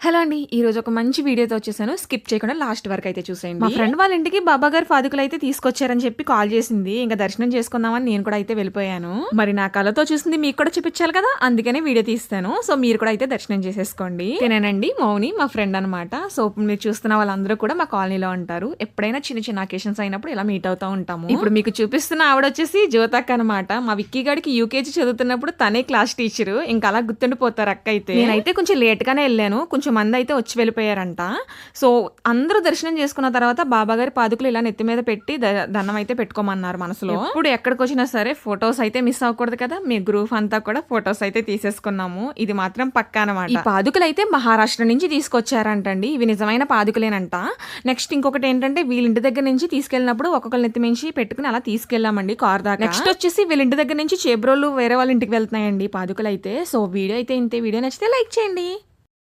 Hello అండి ఈ రోజు ఒక మంచి వీడియోతో వచ్చేసాను. స్కిప్ చేయకుండా లాస్ట్ వరకు అయితే చూసేయండి. మా ఫ్రెండ్ వాళ్ళ ఇంటికి బాబా గారు ఫాదుకులు అయితే తీసుకొచ్చారని చెప్పి కాల్ చేసింది. ఇంకా దర్శనం చేసుకుందామని నేను కూడా అయితే వెళ్ళిపోయాను. మరి నా కళతో చూసింది మీకు కూడా చూపించాలి కదా? అందుకనే వీడియో తీస్తాను. సో మీరు కూడా అయితే దర్శనం చేసేసుకోండి. నేనండి మౌని మా ఫ్రెండ్ అనమాట సో మీరు చూస్తున్న వాళ్ళందరూ కూడా మా కాలనీలో ఉంటారు. ఎప్పుడైనా చిన్న చిన్న అకేషన్స్ అయినప్పుడు ఇలా మీట్ అవుతా ఉంటాము. ఇప్పుడు మీకు చూపిస్తున్న ఆవిడ వచ్చేసి జ్యోతక్ అనమాట మా విక్కీ గాడికి యూకేజీ చదువుతున్నప్పుడు తనే క్లాస్ టీచర్. ఇంకా అలా గుర్తుండిపోతారు అక్క అయితే. నేనైతే కొంచెం లేట్ గానే వెళ్ళాను. కొంచెం మంది అయితే వచ్చి వెళ్ళిపోయారంట. సో అందరూ దర్శనం చేసుకున్న తర్వాత బాబా గారి పాదుకులు ఇలా నెత్తి మీద పెట్టి దండం అయితే పెట్టుకోమన్నారు మనసులో. ఇప్పుడు ఎక్కడికి వచ్చినా సరే ఫొటోస్ అయితే మిస్ అవ్వకూడదు కదా. మీ గ్రూప్ అంతా కూడా ఫొటోస్ అయితే తీసేసుకున్నాము. ఇది మాత్రం పక్కా అనమాట ఈ పాదుకులు అయితే మహారాష్ట్ర నుంచి తీసుకొచ్చారంటండి. ఇవి నిజమైన పాదుకులేనంట. నెక్స్ట్ ఇంకొకటి ఏంటంటే వీళ్ళ ఇంటి దగ్గర నుంచి తీసుకెళ్ళినప్పుడు ఒక్కొక్కరి నెత్తి మించి పెట్టుకుని అలా తీసుకెళ్ళామండి కార్ దాకా. నెక్స్ట్ వచ్చేసి వీళ్ళ ఇంటి దగ్గర నుంచి చేబ్రోలు వేరే వాళ్ళ ఇంటికి వెళ్తున్నాయండి పాదుకులు అయితే సో వీడియో అయితే ఇంతే. వీడియో నచ్చితే లైక్ చేయండి.